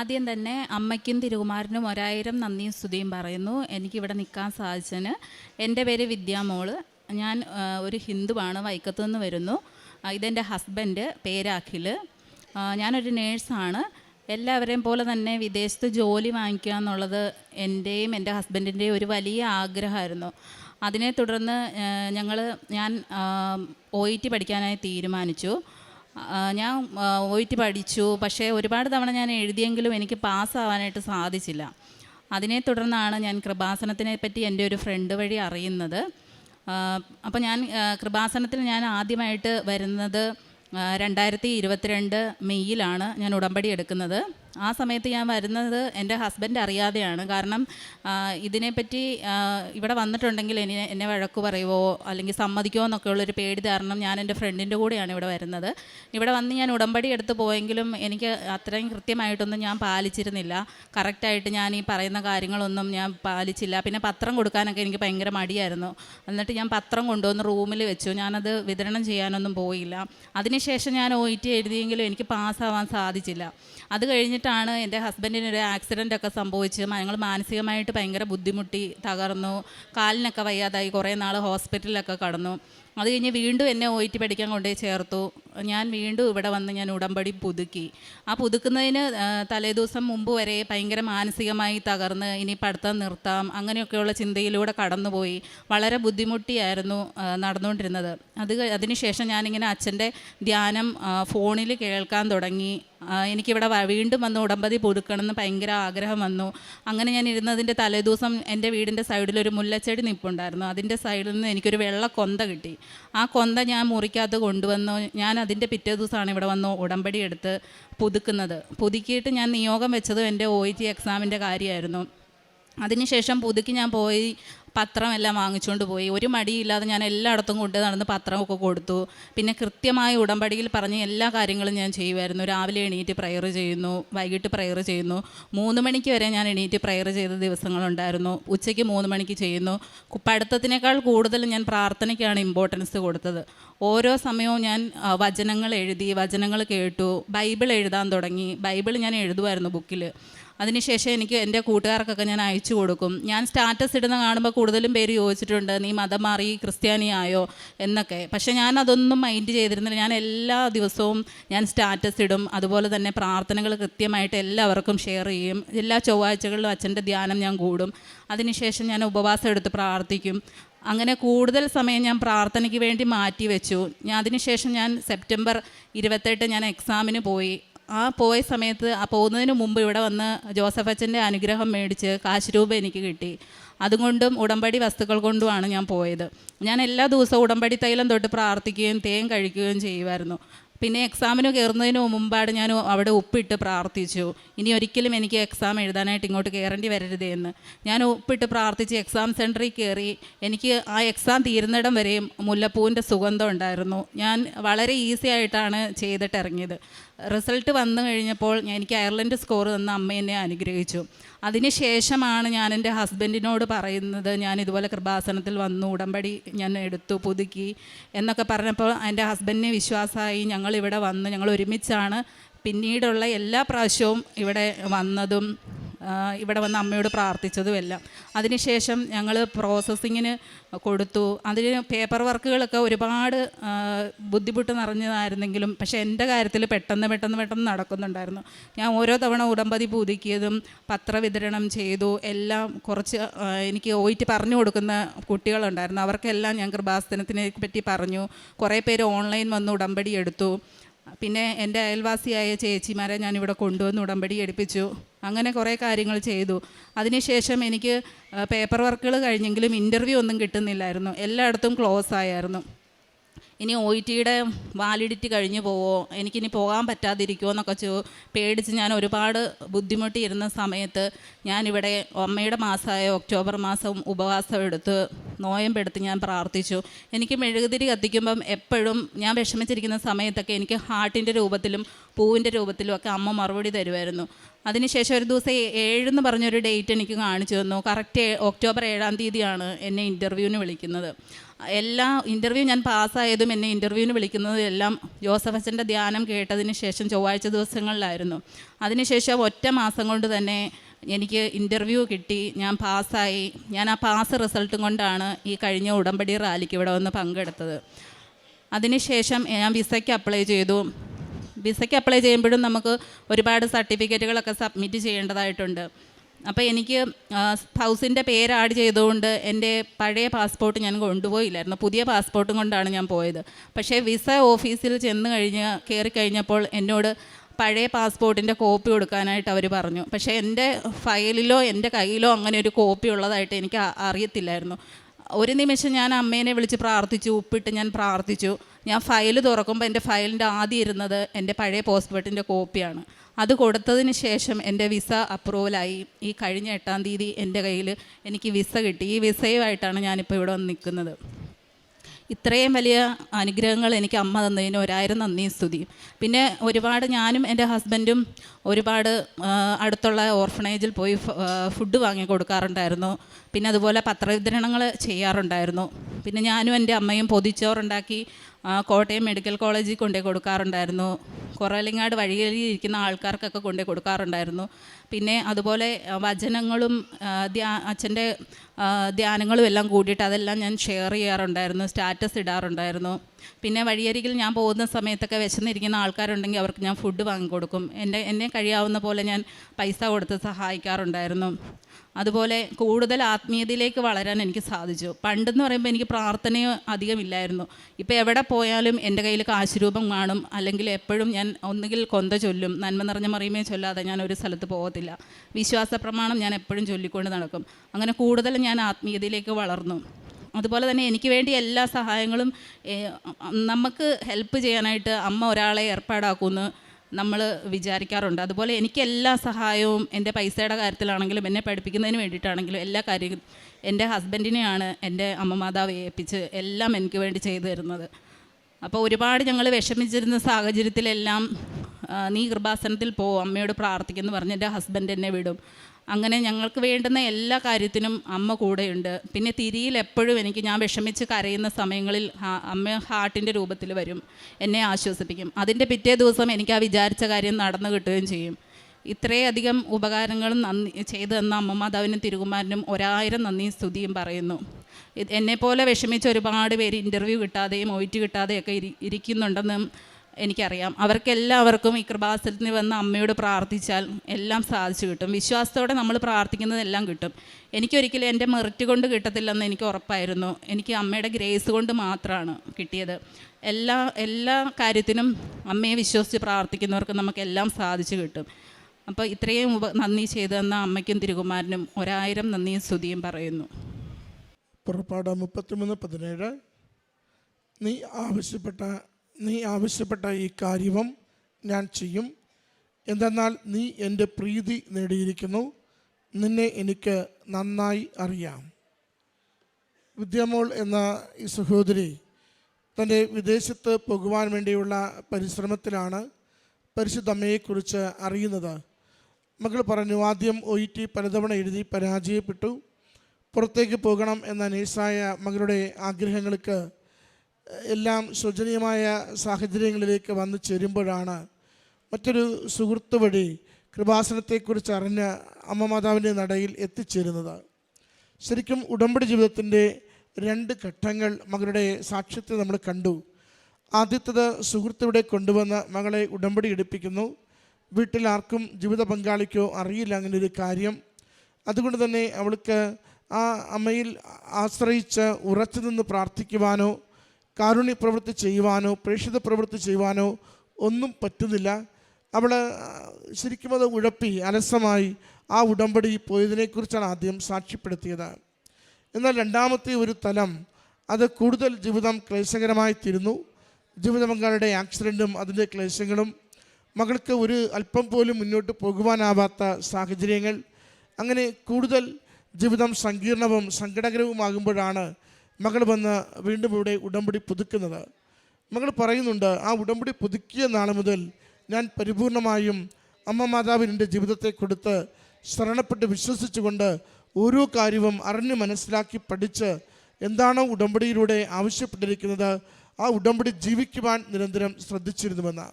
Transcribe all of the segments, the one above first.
ആദ്യം തന്നെ അമ്മയ്ക്കും തിരുകുമാരനും ഒരായിരം നന്ദിയും സ്തുതിയും പറയുന്നു. എനിക്കിവിടെ നിൽക്കാൻ സാധിച്ചതിന്. എന്റെ പേര് വിദ്യാമോൾ ഞാൻ ഒരു ഹിന്ദുവാണ്. വൈക്കത്തു നിന്ന് വരുന്നു. ഇതെന്റെ ഹസ്ബൻഡ് പേര് ഞാനൊരു നേഴ്സാണ്. എല്ലാവരെയും പോലെ തന്നെ വിദേശത്ത് ജോലി വാങ്ങിക്കുക എന്നുള്ളത് എന്റെയും എന്റെ ഹസ്ബൻഡിന്റെയും ഒരു വലിയ ആഗ്രഹമായിരുന്നു. അതിനെ തുടർന്ന് ഞങ്ങൾ ഞാൻ ഒ ഇ ടി പഠിക്കാനായി തീരുമാനിച്ചു. ഞാൻ ഒയിറ്റ് പഠിച്ചു. പക്ഷേ ഒരുപാട് തവണ ഞാൻ എഴുതിയെങ്കിലും എനിക്ക് പാസ്സാവാനായിട്ട് സാധിച്ചില്ല. അതിനെ തുടർന്നാണ് ഞാൻ കൃപാസനത്തിനെ പറ്റി എന്റെ ഒരു ഫ്രണ്ട് വഴി അറിയുന്നത്. അപ്പോൾ ഞാൻ കൃപാസനത്തിൽ ഞാൻ ആദ്യമായിട്ട് വരുന്നത് രണ്ടായിരത്തി ഇരുപത്തിരണ്ട് മെയ്യിലാണ് ഞാൻ ഉടമ്പടി എടുക്കുന്നത്. ആ സമയത്ത് ഞാൻ വരുന്നത് എന്റെ ഹസ്ബൻഡ് അറിയാതെയാണ്. കാരണം ഇതിനെപ്പറ്റി ഇവിടെ വന്നിട്ടുണ്ടെങ്കിൽ എനി എന്നെ വഴക്ക് പറയുമോ അല്ലെങ്കിൽ സമ്മതിക്കുമോ എന്നൊക്കെ ഉള്ളൊരു പേടി കാരണം ഞാൻ എന്റെ ഫ്രണ്ടിന്റെ കൂടെയാണ് ഇവിടെ വരുന്നത്. ഇവിടെ വന്ന് ഞാൻ ഉടമ്പടി എടുത്ത് പോയെങ്കിലും എനിക്ക് അത്രയും കൃത്യമായിട്ടൊന്നും ഞാൻ പാലിച്ചിരുന്നില്ല. കറക്റ്റായിട്ട് ഞാൻ ഈ പറയുന്ന കാര്യങ്ങളൊന്നും ഞാൻ പാലിച്ചില്ല. പിന്നെ പത്രം കൊടുക്കാനൊക്കെ എനിക്ക് ഭയങ്കര മടിയായിരുന്നു. എന്നിട്ട് ഞാൻ പത്രം കൊണ്ടുവന്ന് റൂമിൽ വെച്ചു. ഞാനത് വിതരണം ചെയ്യാനൊന്നും പോയില്ല. അതിനുശേഷം ഞാൻ ഒ ഇ ടി എഴുതിയെങ്കിലും എനിക്ക് പാസ്സാവാൻ സാധിച്ചില്ല. അത് കഴിഞ്ഞിട്ടാണ് എന്റെ ഹസ്ബൻഡിന് ഒരു ആക്സിഡന്റ് ഒക്കെ സംഭവിച്ച്. ഞങ്ങൾ മാനസികമായിട്ട് ഭയങ്കര ബുദ്ധിമുട്ടി തകർന്നു. കാലിനൊക്കെ വയ്യാതായി. കുറേ നാൾ ഹോസ്പിറ്റലിലൊക്കെ കടന്നു. അത് കഴിഞ്ഞ് വീണ്ടും എന്നെ ഒ ടി പഠിക്കാൻ കൊണ്ടുപോയി ചേർത്തു. ഞാൻ വീണ്ടും ഇവിടെ വന്ന് ഞാൻ ഉടമ്പടി പുതുക്കി. ആ പുതുക്കുന്നതിന് തലേദിവസം മുമ്പ് വരെ ഭയങ്കര മാനസികമായി തകർന്ന് ഇനി പഠിത്തം നിർത്താം അങ്ങനെയൊക്കെയുള്ള ചിന്തയിലൂടെ കടന്നുപോയി. വളരെ ബുദ്ധിമുട്ടിയായിരുന്നു നടന്നുകൊണ്ടിരുന്നത്. അത് അതിനുശേഷം ഞാനിങ്ങനെ അച്ഛന്റെ ധ്യാനം ഫോണിൽ കേൾക്കാൻ തുടങ്ങി. എനിക്കിവിടെ വീണ്ടും വന്ന് ഉടമ്പതി പുതുക്കണമെന്ന് ഭയങ്കര ആഗ്രഹം വന്നു. അങ്ങനെ ഞാൻ ഇരുന്നതിന്റെ തലേദിവസം എന്റെ വീടിന്റെ സൈഡിൽ ഒരു മുല്ലച്ചെടി നിൽപ്പുണ്ടായിരുന്നു അതിന്റെ സൈഡിൽ നിന്ന് എനിക്കൊരു വെള്ള കൊന്ത കിട്ടി. ആ കൊന്ത ഞാൻ മുറിക്കകത്ത് കൊണ്ടുവന്നു. ഞാൻ അതിന്റെ പിറ്റേ ദിവസമാണ് ഇവിടെ വന്ന് ഉടമ്പടി എടുത്ത് പുതുക്കുന്നത്. പുതുക്കിയിട്ട് ഞാൻ നിയോഗം വെച്ചതും എന്റെ ഒ ഇ ടി എക്സാമിന്റെ കാര്യമായിരുന്നു. അതിനുശേഷം പുതുക്കി ഞാൻ പോയി പത്രം എല്ലാം വാങ്ങിച്ചുകൊണ്ട് പോയി. ഒരു മടിയില്ലാതെ ഞാൻ എല്ലായിടത്തും കൊണ്ട് നടന്ന് പത്രമൊക്കെ കൊടുത്തു. പിന്നെ കൃത്യമായ ഉടമ്പടിയിൽ പറഞ്ഞ എല്ലാ കാര്യങ്ങളും ഞാൻ ചെയ്യുമായിരുന്നു. രാവിലെ എണീറ്റ് പ്രയർ ചെയ്യുന്നു വൈകിട്ട് പ്രയർ ചെയ്യുന്നു. മൂന്ന് മണിക്ക് വരെ ഞാൻ എണീറ്റ് പ്രയർ ചെയ്ത ദിവസങ്ങളുണ്ടായിരുന്നു. ഉച്ചയ്ക്ക് മൂന്ന് മണിക്ക് ചെയ്യുന്നു. പഠിത്തത്തിനേക്കാൾ കൂടുതൽ ഞാൻ പ്രാർത്ഥനയ്ക്കാണ് ഇമ്പോർട്ടൻസ് കൊടുത്തത്. ഓരോ സമയവും ഞാൻ വചനങ്ങൾ എഴുതി വചനങ്ങൾ കേട്ടു ബൈബിൾ എഴുതാൻ തുടങ്ങി. ബൈബിൾ ഞാൻ എഴുതുമായിരുന്നു ബുക്കിൽ. അതിനുശേഷം എനിക്ക് എന്റെ കൂട്ടുകാർക്കൊക്കെ ഞാൻ അയച്ചു കൊടുക്കും. ഞാൻ സ്റ്റാറ്റസ് ഇടുന്ന കാണുമ്പോൾ കൂടുതലും പേര് ചോദിച്ചിട്ടുണ്ട് നീ മതം മാറി ക്രിസ്ത്യാനിയായോ എന്നൊക്കെ. പക്ഷേ ഞാൻ അതൊന്നും മൈൻഡ് ചെയ്തിരുന്നില്ല. ഞാൻ എല്ലാ ദിവസവും ഞാൻ സ്റ്റാറ്റസ് ഇടും. അതുപോലെ തന്നെ പ്രാർത്ഥനകൾ കൃത്യമായിട്ട് എല്ലാവർക്കും ഷെയർ ചെയ്യും. എല്ലാ ചൊവ്വാഴ്ചകളിലും അച്ഛന്റെ ധ്യാനം ഞാൻ കൂടും. അതിനുശേഷം ഞാൻ ഉപവാസം എടുത്ത് പ്രാർത്ഥിക്കും. അങ്ങനെ കൂടുതൽ സമയം ഞാൻ പ്രാർത്ഥനയ്ക്ക് വേണ്ടി മാറ്റി വെച്ചു. ഞാൻ അതിനുശേഷം ഞാൻ സെപ്റ്റംബർ ഇരുപത്തെട്ട് ഞാൻ എക്സാമിന് പോയി. ആ പോയ സമയത്ത് ആ പോകുന്നതിന് മുമ്പ് ഇവിടെ വന്ന് ജോസഫ് അച്ഛന്റെ അനുഗ്രഹം മേടിച്ച് കാശ് രൂപ എനിക്ക് കിട്ടി. അതുകൊണ്ടും ഉടമ്പടി വസ്തുക്കൾ കൊണ്ടുമാണ് ഞാൻ പോയത്. ഞാൻ എല്ലാ ദിവസവും ഉടമ്പടി തൈലം തൊട്ട് പ്രാർത്ഥിക്കുകയും തേൻ കഴിക്കുകയും ചെയ്യുമായിരുന്നു. പിന്നെ എക്സാമിന് കയറുന്നതിന് മുമ്പാണ് ഞാൻ അവിടെ ഉപ്പിട്ട് പ്രാർത്ഥിച്ചു. ഇനി ഒരിക്കലും എനിക്ക് എക്സാം എഴുതാനായിട്ട് ഇങ്ങോട്ട് കയറേണ്ടി വരരുതേ എന്ന്. ഞാൻ ഉപ്പിട്ട് പ്രാർത്ഥിച്ച് എക്സാം സെന്ററിൽ കയറി എനിക്ക് ആ എക്സാം തീരുന്നിടം വരെയും മുല്ലപ്പൂവിന്റെ സുഗന്ധം ഉണ്ടായിരുന്നു. ഞാൻ വളരെ ഈസി ആയിട്ടാണ് ചെയ്തിട്ട് ഇറങ്ങിയത്. റിസൾട്ട് വന്നു കഴിഞ്ഞപ്പോൾ എനിക്ക് അയർലൻഡ് സ്കോർ തന്ന അമ്മ എന്നെ അനുഗ്രഹിച്ചു. അതിനുശേഷമാണ് ഞാൻ എന്റെ ഹസ്ബൻഡിനോട് പറയുന്നത് ഞാൻ ഇതുപോലെ കൃപാസനത്തിൽ വന്നു ഉടമ്പടി ഞാൻ എടുത്തു പുതുക്കി എന്നൊക്കെ പറഞ്ഞപ്പോൾ എന്റെ ഹസ്ബൻഡിനെ വിശ്വാസമായി ഞങ്ങൾ ഇവിടെ വന്നു ഞങ്ങൾ ഒരുമിച്ചാണ് പിന്നീടുള്ള എല്ലാ പ്രാവശ്യവും ഇവിടെ വന്നതും ഇവിടെ വന്ന് അമ്മയോട് പ്രാർത്ഥിച്ചതും എല്ലാം അതിനുശേഷം ഞങ്ങൾ പ്രോസസ്സിങ്ങിന് കൊടുത്തു. അതിന് പേപ്പർ വർക്കുകളൊക്കെ ഒരുപാട് ബുദ്ധിമുട്ട് നിറഞ്ഞതായിരുന്നെങ്കിലും പക്ഷേ എന്റെ കാര്യത്തിൽ പെട്ടെന്ന് പെട്ടെന്ന് പെട്ടെന്ന് നടക്കുന്നുണ്ടായിരുന്നു. ഞാൻ ഓരോ തവണ ഉടമ്പതി പുതുക്കിയതും പത്രവിതരണം ചെയ്തു എല്ലാം കുറച്ച് എനിക്ക് ഓയിറ്റ് പറഞ്ഞു കൊടുക്കുന്ന കുട്ടികളുണ്ടായിരുന്നു. അവർക്കെല്ലാം ഞാൻ കൃപാസനത്തിനെ പറ്റി പറഞ്ഞു. കുറേ പേര് ഓൺലൈൻ വന്ന് ഉടമ്പടി എടുത്തു. പിന്നെ എന്റെ അയൽവാസിയായ ചേച്ചിമാരെ ഞാനിവിടെ കൊണ്ടുവന്ന് ഉടമ്പടി എടുപ്പിച്ചു. അങ്ങനെ കുറേ കാര്യങ്ങൾ ചെയ്തു. അതിനുശേഷം എനിക്ക് പേപ്പർ വർക്കുകൾ കഴിഞ്ഞെങ്കിലും ഇന്റർവ്യൂ ഒന്നും കിട്ടുന്നില്ലായിരുന്നു. എല്ലായിടത്തും ക്ലോസ് ആയിരുന്നു ഇനി ഒ ഇ ടിയുടെ വാലിഡിറ്റി കഴിഞ്ഞു പോവോ? എനിക്കിനി പോകാൻ പറ്റാതിരിക്കുമോ എന്നൊക്കെ ചോ പേടിച്ച് ഞാൻ ഒരുപാട് ബുദ്ധിമുട്ടിയിരുന്ന സമയത്ത് ഞാനിവിടെ അമ്മയുടെ മാസമായ ഒക്ടോബർ മാസം ഉപവാസം എടുത്ത് നോയമ്പെടുത്ത് ഞാൻ പ്രാർത്ഥിച്ചു. എനിക്ക് മെഴുകുതിരി കത്തിക്കുമ്പം എപ്പോഴും ഞാൻ വിഷമിച്ചിരിക്കുന്ന സമയത്തൊക്കെ എനിക്ക് ഹാർട്ടിന്റെ രൂപത്തിലും പൂവിന്റെ രൂപത്തിലും ഒക്കെ അമ്മ മറുപടി തരുമായിരുന്നു. അതിനുശേഷം ഒരു ദിവസം ഏഴെന്ന് പറഞ്ഞൊരു ഡേറ്റ് എനിക്ക് കാണിച്ചു തന്നു. കറക്റ്റ് ഒക്ടോബർ ഏഴാം തീയതിയാണ് എന്നെ ഇന്റർവ്യൂവിന് വിളിക്കുന്നത്. എല്ലാ ഇന്റർവ്യൂ ഞാൻ പാസ്സായതും എന്നെ ഇന്റർവ്യൂവിന് വിളിക്കുന്നതും എല്ലാം ജോസഫ് അച്ഛന്റെ ധ്യാനം കേട്ടതിന് ശേഷം ചൊവ്വാഴ്ച ദിവസങ്ങളിലായിരുന്നു. അതിനുശേഷം ഒറ്റ മാസം കൊണ്ട് തന്നെ എനിക്ക് ഇന്റർവ്യൂ കിട്ടി. ഞാൻ പാസ്സായി. ഞാൻ ആ പാസ് റിസൾട്ടും കൊണ്ടാണ് ഈ കഴിഞ്ഞ ഉടമ്പടി റാലിക്ക് ഇവിടെ വന്ന് പങ്കെടുത്തത്. അതിനുശേഷം ഞാൻ വിസയ്ക്ക് അപ്ലൈ ചെയ്തു. വിസയ്ക്ക് അപ്ലൈ ചെയ്യുമ്പോഴും നമുക്ക് ഒരുപാട് സർട്ടിഫിക്കറ്റുകളൊക്കെ സബ്മിറ്റ് ചെയ്യേണ്ടതായിട്ടുണ്ട്. അപ്പോൾ എനിക്ക് ഹൗസിന്റെ പേര് ആഡ് ചെയ്തുകൊണ്ട് എന്റെ പഴയ പാസ്പോർട്ട് ഞാൻ കൊണ്ടുപോയില്ലായിരുന്നു. പുതിയ പാസ്പോർട്ടും കൊണ്ടാണ് ഞാൻ പോയത്. പക്ഷേ വിസ ഓഫീസിൽ ചെന്ന് കഴിഞ്ഞ് കയറി കഴിഞ്ഞപ്പോൾ എന്നോട് പഴയ പാസ്പോർട്ടിന്റെ കോപ്പി കൊടുക്കാനായിട്ട് അവർ പറഞ്ഞു. പക്ഷേ എന്റെ ഫയലിലോ എന്റെ കയ്യിലോ അങ്ങനെ ഒരു കോപ്പി ഉള്ളതായിട്ട് എനിക്ക് അറിയത്തില്ലായിരുന്നു. ഒരു നിമിഷം ഞാൻ അമ്മേനെ വിളിച്ച് പ്രാർത്ഥിച്ചു ഉപ്പിട്ട് ഞാൻ പ്രാർത്ഥിച്ചു. ഞാൻ ഫയൽ തുറക്കുമ്പോൾ എന്റെ ഫയലിന്റെ ആദ്യം ഇരുന്നത് എന്റെ പഴയ പാസ്പോർട്ടിന്റെ കോപ്പിയാണ്. അത് കൊടുത്തതിന് ശേഷം എന്റെ വിസ അപ്രൂവലായി. ഈ കഴിഞ്ഞ എട്ടാം തീയതി എന്റെ കയ്യിൽ എനിക്ക് വിസ കിട്ടി. ഈ വിസയുമായിട്ടാണ് ഞാനിപ്പോൾ ഇവിടെ വന്ന് നിൽക്കുന്നത്. ഇത്രയും വലിയ അനുഗ്രഹങ്ങൾ എനിക്ക് അമ്മ തന്നതിന് ഒരായിരം നന്ദി സ്തുതിയും. പിന്നെ ഒരുപാട് ഞാനും എന്റെ ഹസ്ബൻഡും ഒരുപാട് അടുത്തുള്ള ഓർഫണേജിൽ പോയി ഫുഡ് വാങ്ങി കൊടുക്കാറുണ്ടായിരുന്നു. പിന്നെ അതുപോലെ പത്രവിതരണങ്ങൾ ചെയ്യാറുണ്ടായിരുന്നു. പിന്നെ ഞാനും എന്റെ അമ്മയും പൊതിച്ചോറുണ്ടാക്കി കോട്ടയം മെഡിക്കൽ കോളേജിൽ കൊണ്ടുപോയി കൊടുക്കാറുണ്ടായിരുന്നു. കുറേലിങ്ങാട് വഴിയിൽ ഇരിക്കുന്ന ആൾക്കാർക്കൊക്കെ കൊണ്ടുപോയി കൊടുക്കാറുണ്ടായിരുന്നു. പിന്നെ അതുപോലെ വചനങ്ങളും അച്ഛന്റെ ധ്യാനങ്ങളും എല്ലാം കൂടിയിട്ട് അതെല്ലാം ഞാൻ ഷെയർ ചെയ്യാറുണ്ടായിരുന്നു സ്റ്റാറ്റസ് ഇടാറുണ്ടായിരുന്നു. പിന്നെ വഴിയരികിൽ ഞാൻ പോകുന്ന സമയത്തൊക്കെ വിശന്നിരിക്കുന്ന ആൾക്കാരുണ്ടെങ്കിൽ അവർക്ക് ഞാൻ ഫുഡ് വാങ്ങിക്കൊടുക്കും. എന്റെ എന്നെ കഴിയാവുന്ന പോലെ ഞാൻ പൈസ കൊടുത്ത് സഹായിക്കാറുണ്ടായിരുന്നു. അതുപോലെ കൂടുതൽ ആത്മീയതയിലേക്ക് വളരാൻ എനിക്ക് സാധിച്ചു. പണ്ടെന്ന് പറയുമ്പോൾ എനിക്ക് പ്രാർത്ഥനയോ അധികമില്ലായിരുന്നു. ഇപ്പോൾ എവിടെ പോയാലും എന്റെ കയ്യിൽ കാശുരൂപം കാണും. അല്ലെങ്കിൽ എപ്പോഴും ഞാൻ ഒന്നുകിൽ കൊന്ത ചൊല്ലും. നന്മ നിറഞ്ഞ മറിയുമേ ചൊല്ലാതെ ഞാൻ ഒരു സ്ഥലത്ത് പോകത്തില്ല. വിശ്വാസ പ്രമാണം ഞാൻ എപ്പോഴും ചൊല്ലിക്കൊണ്ട് നടക്കും. അങ്ങനെ കൂടുതൽ ഞാൻ ആത്മീയതയിലേക്ക് വളർന്നു. അതുപോലെ തന്നെ എനിക്ക് വേണ്ടി എല്ലാ സഹായങ്ങളും നമുക്ക് ഹെൽപ്പ് ചെയ്യാനായിട്ട് അമ്മ ഒരാളെ ഏർപ്പാടാക്കുമെന്ന് നമ്മൾ വിചാരിക്കാറുണ്ട്. അതുപോലെ എനിക്ക് എല്ലാ സഹായവും എന്റെ പൈസയുടെ കാര്യത്തിലാണെങ്കിലും എന്നെ പഠിപ്പിക്കുന്നതിന് വേണ്ടിയിട്ടാണെങ്കിലും എല്ലാ കാര്യവും എന്റെ ഹസ്ബൻഡിനെയാണ് എന്റെ അമ്മ മാതാവ് ഏൽപ്പിച്ച് എല്ലാം എനിക്ക് വേണ്ടി ചെയ്തു തരുന്നത്. അപ്പോൾ ഒരുപാട് ഞങ്ങൾ വിഷമിച്ചിരുന്ന സാഹചര്യത്തിലെല്ലാം നീ കൃപാസനത്തിൽ പോ അമ്മയോട് പ്രാർത്ഥിക്കുമെന്ന് പറഞ്ഞ് എന്റെ ഹസ്ബൻഡ് എന്നെ വിടും. അങ്ങനെ ഞങ്ങൾക്ക് വേണ്ടുന്ന എല്ലാ കാര്യത്തിനും അമ്മ കൂടെയുണ്ട്. പിന്നെ തിരിയിൽ എപ്പോഴും എനിക്ക് ഞാൻ വിഷമിച്ച് കരയുന്ന സമയങ്ങളിൽ അമ്മ ഹാർട്ടിന്റെ രൂപത്തിൽ വരും. എന്നെ ആശ്വസിപ്പിക്കും. അതിന്റെ പിറ്റേ ദിവസം എനിക്ക് ആ വിചാരിച്ച കാര്യം നടന്നു കിട്ടുകയും ചെയ്യും. ഇത്രയധികം ഉപകാരങ്ങളും നന്ദി ചെയ്തു തന്ന അമ്മമാതാവിനും തിരുകുമാരനും ഒരായിരം നന്ദിയും സ്തുതിയും പറയുന്നു. എന്നെപ്പോലെ വിഷമിച്ച ഒരുപാട് പേര് ഇന്റർവ്യൂ കിട്ടാതെയും ഒയിറ്റ് കിട്ടാതെയൊക്കെ ഇരി ഇരിക്കുന്നുണ്ടെന്നും എനിക്കറിയാം. അവർക്കെല്ലാവർക്കും ഈ കൃപാസനത്തിൽ വന്ന് അമ്മയോട് പ്രാർത്ഥിച്ചാൽ എല്ലാം സാധിച്ചു കിട്ടും. വിശ്വാസത്തോടെ നമ്മൾ പ്രാർത്ഥിക്കുന്നതെല്ലാം കിട്ടും. എനിക്കൊരിക്കലും എന്റെ മെറിറ്റ് കൊണ്ട് കിട്ടത്തില്ലെന്ന് എനിക്ക് ഉറപ്പായിരുന്നു. എനിക്ക് അമ്മയുടെ ഗ്രേസ് കൊണ്ട് മാത്രമാണ് കിട്ടിയത്. എല്ലാ എല്ലാ കാര്യത്തിനും അമ്മയെ വിശ്വസിച്ച് പ്രാർത്ഥിക്കുന്നവർക്ക് നമുക്കെല്ലാം സാധിച്ചു കിട്ടും. അപ്പോൾ ഇത്രയും ഉപ നന്ദി ചെയ്തു തന്ന അമ്മയ്ക്കും തിരുകുമാരനും ഒരായിരം നന്ദിയും സ്തുതിയും പറയുന്നു. പുറപ്പാട് മുപ്പത്തിമൂന്ന് പതിനേഴ്. നീ ആവശ്യപ്പെട്ട നീ ആവശ്യപ്പെട്ട ഈ കാര്യവും ഞാൻ ചെയ്യും. എന്തെന്നാൽ നീ എന്റെ പ്രീതി നേടിയിരിക്കുന്നു. നിന്നെ എനിക്ക് നന്നായി അറിയാം. വിദ്യമോൾ എന്ന ഈ സഹോദരി തന്റെ വിദേശത്ത് പോകുവാൻ വേണ്ടിയുള്ള പരിശ്രമത്തിലാണ് പരിശുദ്ധമ്മയെക്കുറിച്ച് അറിയുന്നത്. മകൾ പറഞ്ഞു ആദ്യം ഒ ഇ ടി പലതവണ എഴുതി പരാജയപ്പെട്ടു. പുറത്തേക്ക് പോകണം എന്ന നേഴ്സായ മകളുടെ ആഗ്രഹങ്ങൾക്ക് എല്ലാം ശോചനീയമായ സാഹചര്യങ്ങളിലേക്ക് വന്നു ചേരുമ്പോഴാണ് മറ്റൊരു സുഹൃത്ത് വഴി കൃപാസനത്തെക്കുറിച്ച് അറിഞ്ഞ് അമ്മ മാതാവിന്റെ നടയിൽ എത്തിച്ചേരുന്നത്. ശരിക്കും ഉടമ്പടി ജീവിതത്തിന്റെ രണ്ട് ഘട്ടങ്ങൾ മകളുടെ സാക്ഷ്യത്തെ നമ്മൾ കണ്ടു. ആദ്യത്തത് സുഹൃത്തിവിടെ കൊണ്ടുവന്ന് മകളെ ഉടമ്പടി എടുപ്പിക്കുന്നു. വീട്ടിൽ ആർക്കും ജീവിത പങ്കാളിക്കോ അറിയില്ല അങ്ങനെ ഒരു കാര്യം. അതുകൊണ്ട് തന്നെ അവൾക്ക് ആ അമ്മയിൽ ആശ്രയിച്ച് ഉറച്ചു നിന്ന് പ്രാർത്ഥിക്കുവാനോ കാരുണ്യ പ്രവൃത്തി ചെയ്യുവാനോ പ്രേക്ഷിത പ്രവൃത്തി ചെയ്യുവാനോ ഒന്നും പറ്റുന്നില്ല. അവൾ ശരിക്കും അത് ഉഴപ്പി അലസമായി ആ ഉടമ്പടി പോയതിനെക്കുറിച്ചാണ് ആദ്യം സാക്ഷ്യപ്പെടുത്തിയത്. എന്നാൽ രണ്ടാമത്തെ ഒരു തലം അത് കൂടുതൽ ജീവിതം ക്ലേശകരമായി തീരുന്നു. ജീവിത പങ്കാളിയുടെ ആക്സിഡന്റും അതിന്റെ ക്ലേശങ്ങളും മകൾക്ക് ഒരു അല്പം പോലും മുന്നോട്ട് പോകുവാനാവാത്ത സാഹചര്യങ്ങൾ അങ്ങനെ കൂടുതൽ ജീവിതം സങ്കീർണവും സങ്കടകരവുമാകുമ്പോഴാണ് മകൾ വന്ന് വീണ്ടും ഇവിടെ ഉടമ്പടി പുതുക്കുന്നത്. മകൾ പറയുന്നുണ്ട് ആ ഉടമ്പടി പുതുക്കിയ നാൾ മുതൽ ഞാൻ പരിപൂർണമായും അമ്മ മാതാവിന്റെ ജീവിതത്തെ കൊടുത്ത് ശരണപ്പെട്ട് വിശ്വസിച്ചുകൊണ്ട് ഓരോ കാര്യവും അറിഞ്ഞ് മനസ്സിലാക്കി പഠിച്ച് എന്താണോ ഉടമ്പടിയിലൂടെ ആവശ്യപ്പെട്ടിരിക്കുന്നത് ആ ഉടമ്പടി ജീവിക്കുവാൻ നിരന്തരം ശ്രദ്ധിച്ചിരുന്നുവെന്ന്.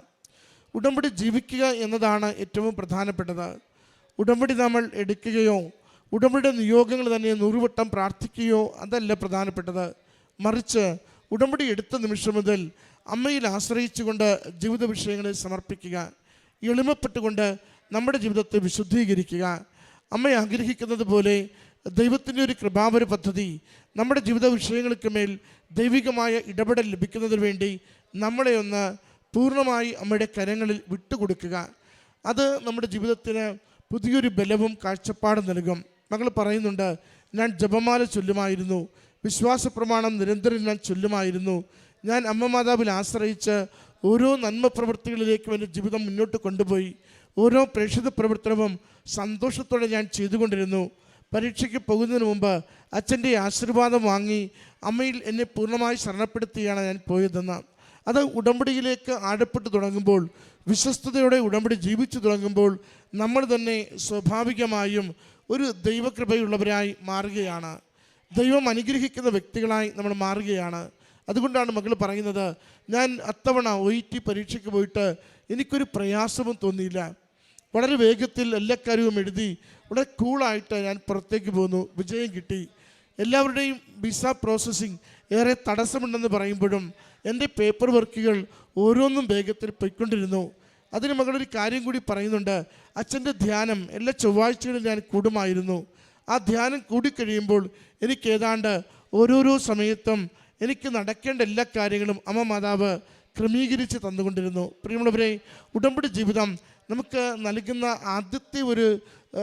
ഉടമ്പടി ജീവിക്കുക എന്നതാണ് ഏറ്റവും പ്രധാനപ്പെട്ടത്. ഉടമ്പടി നമ്മൾ എടുക്കുകയോ ഉടമ്പടിയുടെ നിയോഗങ്ങൾ തന്നെ നൂറുവട്ടം പ്രാർത്ഥിക്കുകയോ അതല്ല പ്രധാനപ്പെട്ടത്. മറിച്ച് ഉടമ്പടി എടുത്ത നിമിഷം മുതൽ അമ്മയിൽ ആശ്രയിച്ചുകൊണ്ട് ജീവിത വിഷയങ്ങളെ സമർപ്പിക്കുക. എളിമപ്പെട്ടുകൊണ്ട് നമ്മുടെ ജീവിതത്തെ വിശുദ്ധീകരിക്കുക. അമ്മ ആഗ്രഹിക്കുന്നത് പോലെ ദൈവത്തിന്റെ ഒരു കൃപാവര പദ്ധതി നമ്മുടെ ജീവിത വിഷയങ്ങൾക്ക് മേൽ ദൈവികമായ ഇടപെടൽ ലഭിക്കുന്നതിന് വേണ്ടി നമ്മളെ ഒന്ന് പൂർണമായി അമ്മയുടെ കരങ്ങളിൽ വിട്ടുകൊടുക്കുക. അത് നമ്മുടെ ജീവിതത്തിന് പുതിയൊരു ബലവും കാഴ്ചപ്പാടും നൽകും. മകൾ പറയുന്നുണ്ട് ഞാൻ ജപമാല ചൊല്ലുമായിരുന്നു. വിശ്വാസ പ്രമാണം നിരന്തരം ഞാൻ ചൊല്ലുമായിരുന്നു. ഞാൻ അമ്മ മാതാവിൽ ആശ്രയിച്ച് ഓരോ നന്മ പ്രവൃത്തികളിലേക്കും എന്റെ ജീവിതം മുന്നോട്ട് കൊണ്ടുപോയി. ഓരോ പ്രേക്ഷിത പ്രവർത്തനവും സന്തോഷത്തോടെ ഞാൻ ചെയ്തുകൊണ്ടിരുന്നു. പരീക്ഷയ്ക്ക് പോകുന്നതിന് മുമ്പ് അച്ഛന്റെ ആശീർവാദം വാങ്ങി അമ്മയിൽ എന്നെ പൂർണമായി ശരണപ്പെടുത്തിയാണ് ഞാൻ പോയതെന്ന്. അത് ഉടമ്പടിയിലേക്ക് ആഴപ്പെട്ടു തുടങ്ങുമ്പോൾ വിശ്വസ്തയോടെ ഉടമ്പടി ജീവിച്ചു തുടങ്ങുമ്പോൾ നമ്മൾ തന്നെ സ്വാഭാവികമായും ഒരു ദൈവകൃപയുള്ളവരായി മാറുകയാണ്. ദൈവം അനുഗ്രഹിക്കുന്ന വ്യക്തികളായി നമ്മൾ മാറുകയാണ്. അതുകൊണ്ടാണ് മകൾ പറയുന്നത് ഞാൻ അത്തവണ ഒ ടി പരീക്ഷയ്ക്ക് പോയിട്ട് എനിക്കൊരു പ്രയാസവും തോന്നിയില്ല. വളരെ വേഗത്തിൽ എല്ലാ കാര്യവും എഴുതി വളരെ കൂളായിട്ട് ഞാൻ പുറത്തേക്ക് പോന്നു. വിജയം കിട്ടി. എല്ലാവരുടെയും വിസ പ്രോസസ്സിങ് ഏറെ തടസ്സമുണ്ടെന്ന് പറയുമ്പോഴും എന്റെ പേപ്പർ വർക്കുകൾ ഓരോന്നും വേഗത്തിൽ പോയിക്കൊണ്ടിരുന്നു. അതിന് മകളൊരു കാര്യം കൂടി പറയുന്നുണ്ട്. അച്ഛന്റെ ധ്യാനം എല്ലാ ചൊവ്വാഴ്ചകളും ഞാൻ കൂടുമായിരുന്നു. ആ ധ്യാനം കൂടിക്കഴിയുമ്പോൾ എനിക്ക് ഏതാണ്ട് ഓരോരോ സമയത്തും എനിക്ക് നടക്കേണ്ട എല്ലാ കാര്യങ്ങളും അമ്മ മാതാവ് ക്രമീകരിച്ച് തന്നുകൊണ്ടിരുന്നു. പ്രിയമുള്ളവരെ ഉടമ്പടി ജീവിതം നമുക്ക് നൽകുന്ന ആദ്യത്തെ ഒരു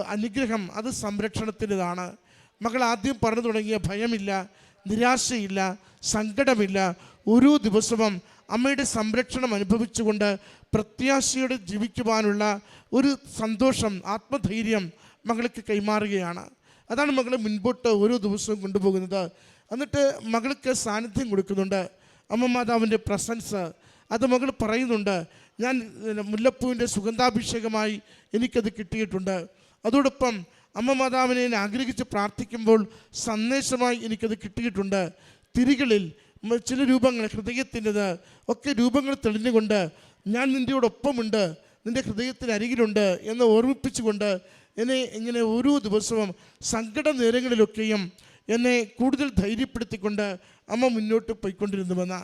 അനുഗ്രഹം അത് സംരക്ഷണത്തിന്റെതാണ്. മകൾ ആദ്യം പറഞ്ഞു തുടങ്ങിയ ഭയമില്ല. നിരാശയില്ല സങ്കടമില്ല. ഒരു ദിവസവും അമ്മയുടെ സംരക്ഷണം അനുഭവിച്ചുകൊണ്ട് പ്രത്യാശയോടെ ജീവിക്കുവാനുള്ള ഒരു സന്തോഷം ആത്മധൈര്യം മകൾക്ക് കൈമാറുകയാണ്. അതാണ് മകളെ മുൻപോട്ട് ഓരോ ദിവസവും കൊണ്ടുപോകുന്നത്. എന്നിട്ട് മകൾക്ക് സാന്നിധ്യം കൊടുക്കുന്നുണ്ട്. അമ്മ മാതാവിന്റെ പ്രസൻസ്. അത് മകൾ പറയുന്നുണ്ട് ഞാൻ മുല്ലപ്പൂവിന്റെ സുഗന്ധാഭിഷേകമായി എനിക്കത് കിട്ടിയിട്ടുണ്ട്. അതോടൊപ്പം അമ്മ മാതാവിനെ ആഗ്രഹിച്ച് പ്രാർത്ഥിക്കുമ്പോൾ സന്ദേശമായി എനിക്കത് കിട്ടിയിട്ടുണ്ട്. തിരികളിൽ ചില രൂപങ്ങൾ ഹൃദയത്തിന്റെത് ഒക്കെ രൂപങ്ങൾ തെളിഞ്ഞുകൊണ്ട് ഞാൻ നിന്റെയോടൊപ്പമുണ്ട് നിന്റെ ഹൃദയത്തിന് അരികിലുണ്ട് എന്ന് ഓർമ്മിപ്പിച്ചുകൊണ്ട് എന്നെ ഇങ്ങനെ ഓരോ ദിവസവും സങ്കട നേരങ്ങളിലൊക്കെയും എന്നെ കൂടുതൽ ധൈര്യപ്പെടുത്തിക്കൊണ്ട് അമ്മ മുന്നോട്ട് പോയിക്കൊണ്ടിരുന്നുവെന്ന.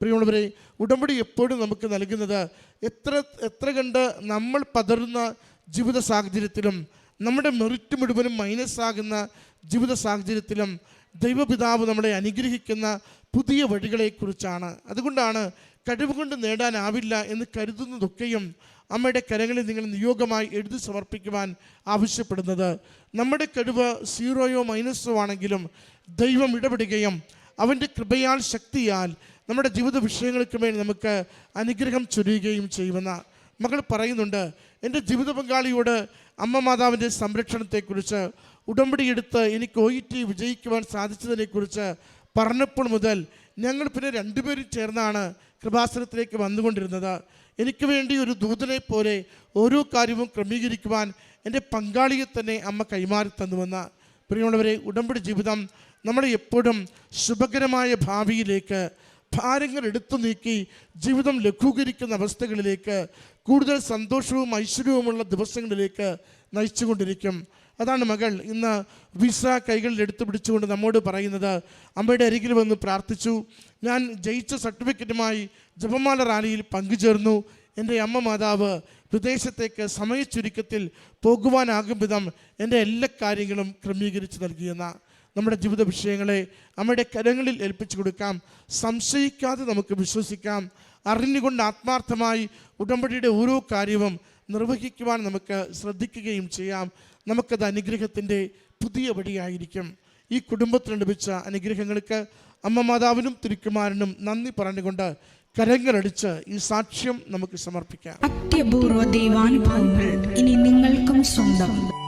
പ്രിയമുള്ളവരെ ഉടമ്പടി എപ്പോഴും നമുക്ക് നൽകുന്നത് എത്ര എത്ര കണ്ട് നമ്മൾ പതറുന്ന ജീവിത സാഹചര്യത്തിലും നമ്മുടെ മെറിറ്റ് മുഴുവനും മൈനസ് ആകുന്ന ജീവിത സാഹചര്യത്തിലും ദൈവപിതാവ് നമ്മളെ അനുഗ്രഹിക്കുന്ന പുതിയ വഴികളെക്കുറിച്ചാണ്. അതുകൊണ്ടാണ് കഴിവ് കൊണ്ട് നേടാനാവില്ല എന്ന് കരുതുന്നതൊക്കെയും അമ്മയുടെ കരങ്ങളിൽ നിങ്ങൾ നിയോഗമായി എഴുതി സമർപ്പിക്കുവാൻ ആവശ്യപ്പെടുന്നത്. നമ്മുടെ കഴിവ് സീറോയോ മൈനസോ ആണെങ്കിലും ദൈവം ഇടപെടുകയും അവന്റെ കൃപയാൽ ശക്തിയാൽ നമ്മുടെ ജീവിത വിഷയങ്ങൾക്ക് മേൽ നമുക്ക് അനുഗ്രഹം ചൊരിയുകയും ചെയ്യുമെന്ന മകൾ പറയുന്നുണ്ട്. എന്റെ ജീവിത പങ്കാളിയോട് അമ്മ മാതാവിന്റെ സംരക്ഷണത്തെക്കുറിച്ച് ഉടമ്പടിയെടുത്ത് എനിക്ക് ഒ ഇ ടി വിജയിക്കുവാൻ സാധിച്ചതിനെക്കുറിച്ച് പറഞ്ഞപ്പോൾ മുതൽ ഞങ്ങൾ പിന്നെ രണ്ടുപേരും ചേർന്നാണ് കൃപാസനത്തിലേക്ക് വന്നുകൊണ്ടിരുന്നത്. എനിക്ക് വേണ്ടി ഒരു ദൂതനെ പോലെ ഓരോ കാര്യവും ക്രമീകരിക്കുവാൻ എന്റെ പങ്കാളിയെ തന്നെ അമ്മ കൈമാറി തന്നുവെന്ന. പ്രിയമുള്ളവരെ ഉടമ്പടി ജീവിതം നമ്മളെ എപ്പോഴും ശുഭകരമായ ഭാവിയിലേക്ക് ഭാരങ്ങൾ എടുത്തു നീക്കി ജീവിതം ലഘൂകരിക്കുന്ന അവസ്ഥകളിലേക്ക് കൂടുതൽ സന്തോഷവും ഐശ്വര്യവുമുള്ള ദിവസങ്ങളിലേക്ക് നയിച്ചുകൊണ്ടിരിക്കും. അതാണ് മകൾ ഇന്ന് വിസ കൈകളിൽ എടുത്തു പിടിച്ചുകൊണ്ട് നമ്മോട് പറയുന്നത്. അമ്മയുടെ അരികിൽ വന്ന് പ്രാർത്ഥിച്ചു. ഞാൻ ജയിച്ച സർട്ടിഫിക്കറ്റുമായി ജപമാല റാലിയിൽ പങ്കുചേർന്നു. എന്റെ അമ്മ മാതാവ് വിദേശത്തേക്ക് സമയച്ചുരുക്കത്തിൽ പോകുവാനാകും വിധം എന്റെ എല്ലാ കാര്യങ്ങളും ക്രമീകരിച്ച് നൽകിയെന്ന നമ്മുടെ ജീവിത വിഷയങ്ങളെ അമ്മയുടെ കരങ്ങളിൽ ഏൽപ്പിച്ചു കൊടുക്കാം. സംശയിക്കാതെ നമുക്ക് വിശ്വസിക്കാം. അറിഞ്ഞുകൊണ്ട് ആത്മാർത്ഥമായി ഉടമ്പടിയുടെ ഓരോ കാര്യവും നിർവഹിക്കുവാൻ നമുക്ക് ശ്രദ്ധിക്കുകയും ചെയ്യാം. നമുക്കത് അനുഗ്രഹത്തിന്റെ പുതിയ വഴിയായിരിക്കും. ഈ കുടുംബത്തിന് ലഭിച്ച അനുഗ്രഹങ്ങൾക്ക് അമ്മ മാതാവിനും തിരുക്കുമാരനും നന്ദി പറഞ്ഞുകൊണ്ട് കരങ്ങളടിച്ച് ഈ സാക്ഷ്യം നമുക്ക് സമർപ്പിക്കാം. അത്യപൂർവ ദൈവാനുഭവങ്ങൾ ഇനി നിങ്ങൾക്കും സ്വന്തം.